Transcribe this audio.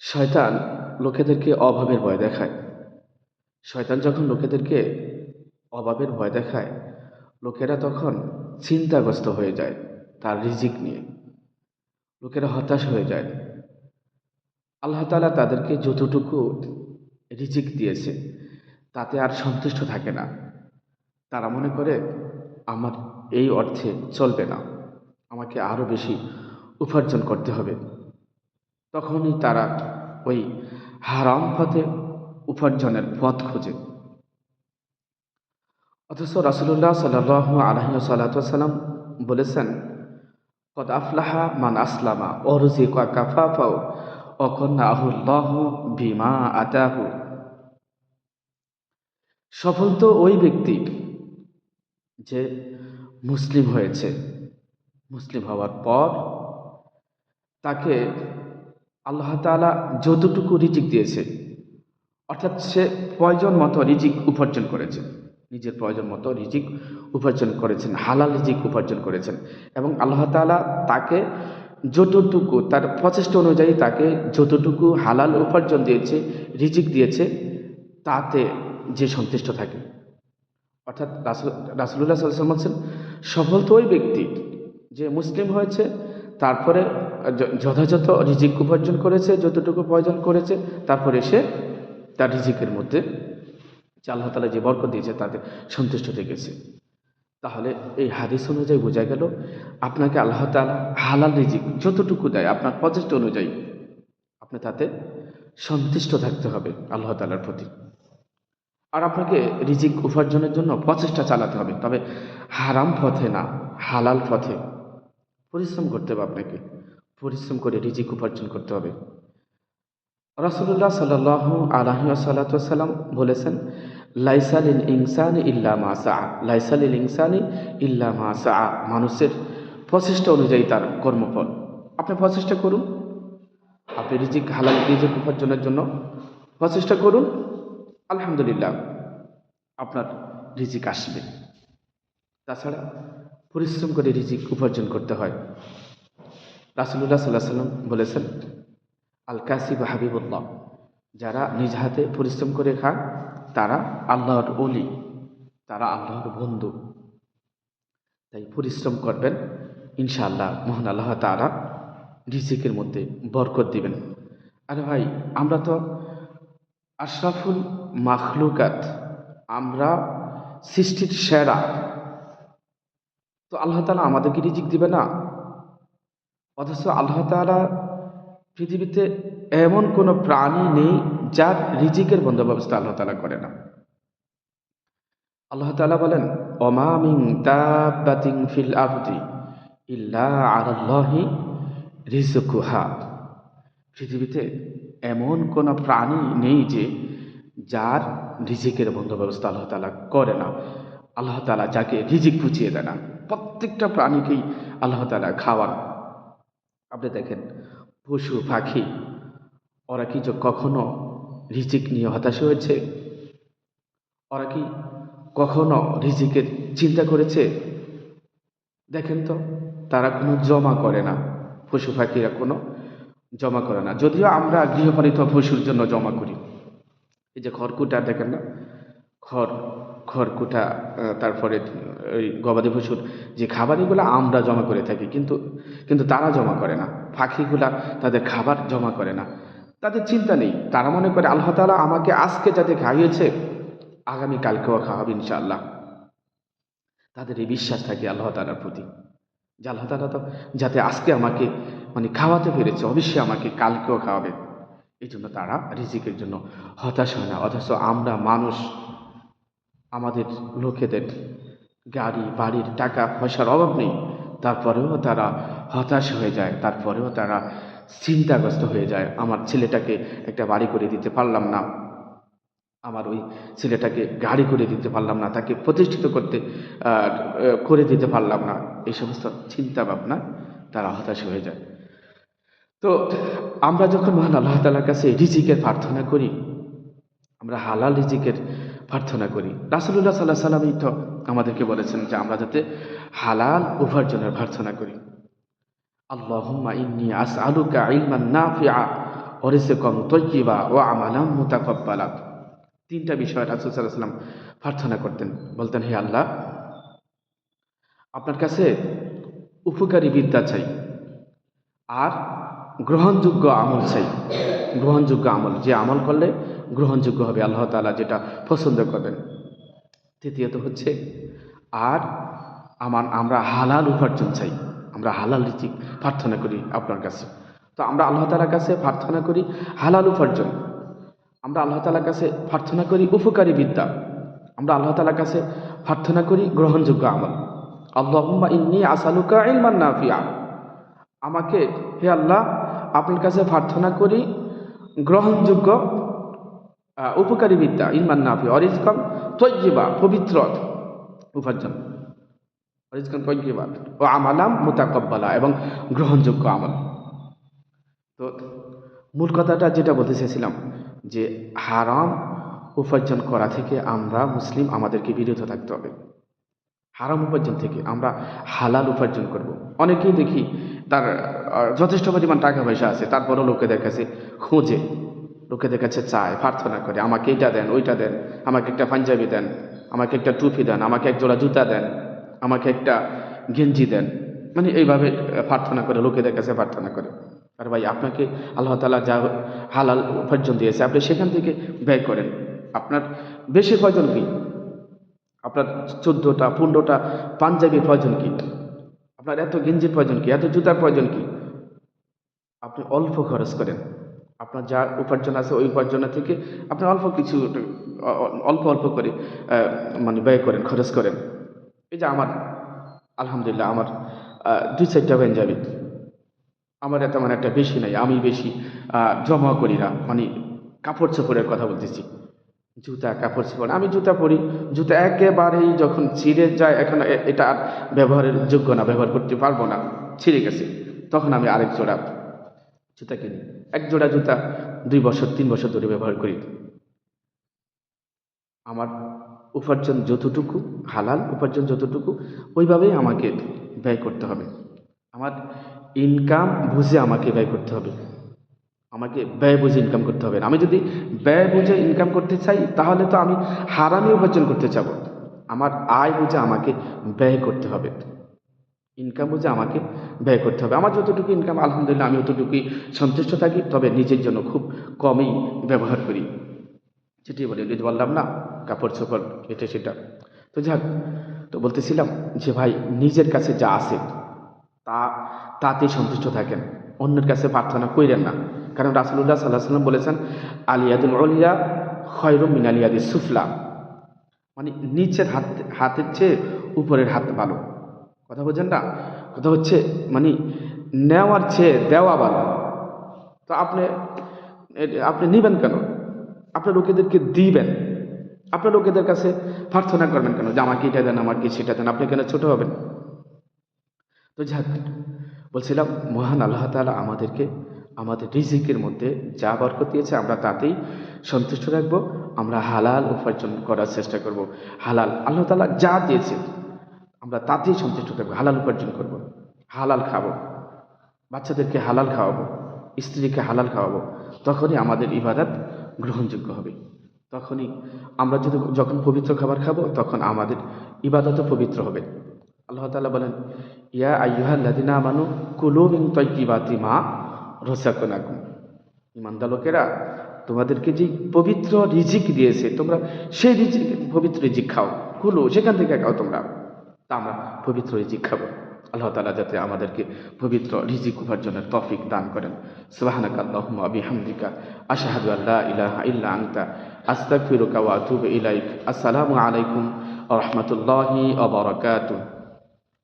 শয়তান লোকেদেরকে অভাবের ভয় দেখায়। শয়তান যখন লোকেদেরকে অভাবের ভয় দেখায়, লোকেরা তখন চিন্তাগ্রস্ত হয়ে যায় তার রিজিক নিয়ে। লোকেরা হতাশ হয়ে যায়। আল্লাহ তাআলা তাদেরকে যতটুকু রিজিক দিয়েছে, তাতে আর সন্তুষ্ট থাকে না। তারা মনে করে, আমার এই অর্থে চলবে না। আমাকে আরও বেশি উপার্জন করতে হবে। তখনই তারা ওই হারাম পথে উপার্জনের পথ খোঁজে। অথচ রাসুল্লাহ সাল আলহি সাল্লাম বলেছেন, কদ আফলাহা মান আসলামা অরুজি কাফাফাও অকন্যা আহুল্লাহ বিমা আতাহু। সফল তো ওই ব্যক্তি যে মুসলিম হয়েছে। মুসলিম হওয়ার পর তাকে আল্লাহ তাআলা যতটুকু রিজিক দিয়েছে, অর্থাৎ সে প্রয়োজন মতো রিজিক উপার্জন করেছে, নিজের প্রয়োজন মতো রিজিক উপার্জন করেছেন, হালাল রিজিক উপার্জন করেছেন এবং আল্লাহ তাআলা তাকে যতটুকু, তার প্রচেষ্টা অনুযায়ী তাকে যতটুকু হালাল উপার্জন দিয়েছে, রিজিক দিয়েছে, তাতে যে সন্তুষ্ট থাকে। অর্থাৎ রাসুল রাসুল্লাহ সাল্লাম বলছেন, সফল তো ওই ব্যক্তি যে মুসলিম হয়েছে, তারপরে যথাযথ রিজিক উপার্জন করেছে, যতটুকু প্রয়োজন করেছে, তারপরে সে তার রিজিকের মধ্যে যে আল্লাহ তালা যে বরকত দিয়েছে তাতে সন্তুষ্ট থেকেছে তাহলে এই হাদিস অনুযায়ী বোঝা গেল, আপনাকে আল্লাহ তালা হালাল রিজিক যতটুকু দেয়, আপনার প্রচেষ্টা অনুযায়ী আপনি তাতে সন্তুষ্ট থাকতে হবে আল্লাহ তালার প্রতি। আর আপনাকে রিজিক উপার্জনের জন্য প্রচেষ্টা চালাতে হবে, তবে হারাম পথে না, হালাল পথে পরিশ্রম করতে হবে আপনাকে। পরিশ্রম করে রিজিক উপার্জন করতে হবে। রাসুল্লাহ সাল আলহি সাল্লাম বলেছেন লাইসালিল ইনসানি ইল্লা মা সা লাইসালিল ইনসানি ইল্লা মা সা মানুষের প্রচেষ্টা অনুযায়ী তার কর্মফল। আপনি প্রচেষ্টা করুন। আপনি রিজিক, হালাল রিজিক উপার্জনের জন্য প্রচেষ্টা করুন। আলহামদুলিল্লাহ, আপনার রিজিক আসবে। তাছাড়া পরিশ্রম করে রিজিক উপার্জন করতে হয়। রাসুল্লাহ সাল্লাহ সাল্লাম বলেছেন আল কাসিব হাবিবুল্লাহ, যারা নিজ হাতে পরিশ্রম করে খান তারা আল্লাহর অলি তারা আল্লাহর বন্ধু। তাই পরিশ্রম করবেন, ইনশাআল্লাহ, মোহন আল্লাহ তারা রিজিকের মধ্যে বরকত দিবেন। আরে ভাই, আমরা তো আশরাফুল মাখলুকাত, আমরা সৃষ্টির সেরা। তো আল্লাহ তালা আমাদেরকে রিজিক দিবে না? অথচ আল্লাহ তালা পৃথিবীতে এমন কোনো প্রাণী নেই যার রিজিকের বন্দোবস্ত আল্লাহ তালা করে না। আল্লাহ তালা বলেন অমামিং তাবাতিং ফিল আরদি ইল্লা আলাল্লাহি রিজকুহা পৃথিবীতে এমন কোনো প্রাণী নেই যে যার রিজিকের বন্দোবস্ত আল্লাহ তালা করে না। আল্লাহ তালা যাকে রিজিক পুচিয়ে দেয় না, প্রত্যেকটা প্রাণীকেই আল্লাহ তালা খাওয়ান। আপনি দেখেন, পশু, পাখি, ওরা কি যে কখনো রিজিক নিয়ে হতাশ হয়েছে? ওরা কি কখনো রিজিকের চিন্তা করেছে? দেখেন তো, তারা কোনো জমা করে না, পশু, পাখিরা কোনো জমা করে না। যদিও আমরা গৃহপালিত পশুর জন্য জমা করি। এই যে খড়কুটা দেখেন না? খড়, খড়কুটা তারপরে ওই গবাদি পশুর যে খাবার এগুলো আমরা জমা করে থাকি, কিন্তু কিন্তু তারা জমা করে না। পাখিগুলা তাদের খাবার জমা করে না। তাদের চিন্তা নেই। তারা মনে করে, আল্লাহ তালা আমাকে আজকে যাতে খাইয়েছে, আগামী কালকেও খাওয়াবে ইনশাআল্লাহ। তাদের এই বিশ্বাস থাকে আল্লাহ তালার প্রতি। যে আল্লাহ তালা তো যাতে আজকে আমাকে মানে খাওয়াতে পেরেছে, অবশ্যই আমাকে কালকেও খাওয়াবে। এই জন্য তারা রিজিকের জন্য হতাশ হয় না। অথচ আমরা মানুষ আমাদের লোকেদের গাড়ি, বাড়ির টাকা পয়সার অভাব নেই। তারপরেও তারা হতাশ হয়ে যায়, তারপরেও তারা চিন্তাগ্রস্ত হয়ে যায়। আমার ছেলেটাকে একটা বাড়ি করে দিতে পারলাম না। আমার ওই ছেলেটাকে গাড়ি করে দিতে পারলাম না, তাকে প্রতিষ্ঠিত করতে করে দিতে পারলাম না। এই সমস্ত চিন্তা ভাবনা তারা হতাশ হয়ে যায়। তো আমরা যখন মহান আল্লাহ তালার কাছে রিজিকের প্রার্থনা করি, আমরা হালাল রিজিকের প্রার্থনা করি। রাসুল্লাহ সাল্লাহ সাল্লামই তো আমাদেরকে বলেছেন যে আমরা যাতে হালাল উপার্জনের প্রার্থনা করি। আল্লাহুম্মা ইন্নি আসআলুকা ইলমান নাফিআ অরিসেকম তৈকিবা ও আমালাম মুতাকব্বালা। তিনটা বিষয় রাসুল সাল্লাহ সাল্লাম প্রার্থনা করতেন। বলতেন, হে আল্লাহ, আপনার কাছে উপকারী বিদ্যা চাই। আর গ্রহণযোগ্য আমল চাই। গ্রহণযোগ্য আমল। যে আমল করলে গ্রহণযোগ্য হবে। আল্লাহ তাআলা যেটা পছন্দ করবেন। তৃতীয়ত হচ্ছে, আর আমার, আমরা হালাল উপার্জন চাই। আমরা হালাল রীতি প্রার্থনা করি আপনার কাছে। তো আমরা আল্লাহ তালার কাছে প্রার্থনা করি হালাল উপার্জন। আমরা আল্লাহ তালার কাছে প্রার্থনা করি উপকারী বিদ্যা। আমরা আল্লাহ তালার কাছে প্রার্থনা করি গ্রহণযোগ্য আমল। আল্লাহুম্মা ইন্নি আসালুকা ইলমান নাফিয়া। আমাকে, হে আল্লাহ আপনার কাছে প্রার্থনা করি, গ্রহণযোগ্য উপকারী বিদ্যা ইলমান নাফি অরিজকম তৈজিবা পবিত্র উপার্জন। অরিজকম তৈজিবা ও আমালাম মোতাকব্বালা এবং গ্রহণযোগ্য আমল। তো মূল কথাটা যেটা বলতে চেয়েছিলাম যে হারাম উপার্জন করা থেকে আমরা মুসলিম, আমাদেরকে বিরত থাকতে হবে। হারাম উপার্জন থেকে আমরা হালাল উপার্জন করব। অনেকেই দেখি তার যথেষ্ট পরিমাণ টাকা পয়সা আছে, তারপরও লোকেদের কাছে খোঁজে। লোকেদের কাছে চায়, প্রার্থনা করে, আমাকে এইটা দেন, ওইটা দেন, আমাকে একটা পাঞ্জাবি দেন, আমাকে একটা টুপি দেন, আমাকে এক জোড়া জুতা দেন, আমাকে একটা গেঞ্জি দেন। মানে এইভাবে প্রার্থনা করে লোকেদের কাছে প্রার্থনা করে। আর ভাই, আপনাকে আল্লাহ তালা যা হালাল উপার্জন দিয়েছে, আপনি সেখান থেকে ব্যয় করেন। আপনার বেশি প্রয়োজন কি? আপনার চোদ্দোটা, পনেরোটা পাঞ্জাবির প্রয়োজন কি? আপনার এত গেঞ্জির প্রয়োজন কি? এত জুতার প্রয়োজন কি? আপনি অল্প খরচ করেন। আপনার যা উপার্জন আছে ওই উপার্জনের থেকে আপনি অল্প কিছু, অল্প অল্প করে মানে ব্যয় করেন, খরচ করেন। এই যে আমার, আলহামদুলিল্লাহ আমার দুই চারটা পাঞ্জাবি। আমার এত মানে একটা বেশি নাই, আমি বেশি জমা করি না মানে কাপড় চোপড়ের কথা বলতেছি। জুতা, কাপড় চোপড় আমি জুতা পরি। জুতা একেবারেই যখন ছিঁড়ে যায়, এখন এটা আর ব্যবহারের যোগ্য না, ব্যবহার করতে পারব না। ছিঁড়ে গেছে। তখন আমি আরেক জোড়া জুতা কিনি। এক জোড়া জুতা দুই বছর, তিন বছর ধরে ব্যবহার করি। আমার উপার্জন যতটুকু, হালাল উপার্জন যতটুকু, ওইভাবেই আমাকে ব্যয় করতে হবে। আমার ইনকাম বুঝে আমাকে ব্যয় করতে হবে। আমাকে ব্যয় বুঝে ইনকাম করতে হবে। আমি যদি ব্যয় বুঝে ইনকাম করতে চাই, তাহলে তো আমি হারামি উপার্জন করতে চাব আমার আয় বুঝে আমাকে ব্যয় করতে হবে। ইনকাম বুঝে আমাকে ব্যয় করতে হবে। আমার যতটুকু ইনকাম আলহামদুলিল্লাহ আমি অতটুকুই সন্তুষ্ট থাকি, তবে নিজের জন্য খুব কমই ব্যবহার করি। সেটি বলি যদি বললাম না, কাপড় চোপড় এটা সেটা। তো যাক, তো বলতেছিলাম যে ভাই, নিজের কাছে যা আছে, তা, তাতেই সন্তুষ্ট থাকেন। অন্যের কাছে প্রার্থনা কইরেন না। কারণ রাসুল্লাহ সাল্লাহ সাল্লাম বলেছেন আলিয়াদুল অলিয়া খয়রুম মিন আলিয়াদি সুফলা। মানে নিচের হাত, হাতের চেয়ে উপরের হাত ভালো। কথা বলছেন না? কথা হচ্ছে মানে নেওয়ার চেয়ে দেওয়া ভালো। তো আপনি আপনি নিবেন কেন? আপনার লোকেদেরকে দিবেন। আপনার লোকেদের কাছে প্রার্থনা করবেন কেন? যে আমাকে এটা দেন, আমাকে সেটা দেন, আপনি কেন ছোটো হবেন? তো যাক বলছিলাম, মহান আল্লাহ তাআলা আমাদেরকে আমাদের রিজিকের মধ্যে যা বরকত দিয়েছে আমরা তাতেই সন্তুষ্ট রাখব আমরা হালাল উপার্জন করার চেষ্টা করব। হালাল, আল্লাহ তালা যা দিয়েছে, আমরা তাতেই সন্তুষ্ট থাকব, হালাল উপার্জন করব, হালাল খাব, বাচ্চাদেরকে হালাল খাওয়াবো, স্ত্রীকে হালাল খাওয়াবো, তখনই আমাদের ইবাদত গ্রহণযোগ্য হবে। তখনই আমরা যদি যখন পবিত্র খাবার খাব, তখন আমাদের ইবাদতও পবিত্র হবে। আল্লাহ তালা বলেন, ইয়া আইয়ুহাল্লাযিনা আমানু কুলু মিন তাইয়্যিবাতি মা রাযাকনাকুম ইমানদার লোকেরা তোমাদেরকে যে পবিত্র রিজিক দিয়েছে, তোমরা সেই রিজিক, পবিত্র রিজিক খাও। কুলু, সেখান থেকে খাও তোমরা। তা আমরা পবিত্র রিজিক খাব। আল্লাহ তাআলা যাতে আমাদেরকে পবিত্র রিজিক উপার্জনের তৌফিক দান করেন। সুবহানাক বিহামদিকা। আশহাদু আল্লা ইলাহা ইল্লা আনতা। আস্তাগফিরুকা ওয়া আতুবু ইলাইক। আসসালামু আলাইকুম রাহমাতুল্লাহি ওয়া বারাকাতুহু।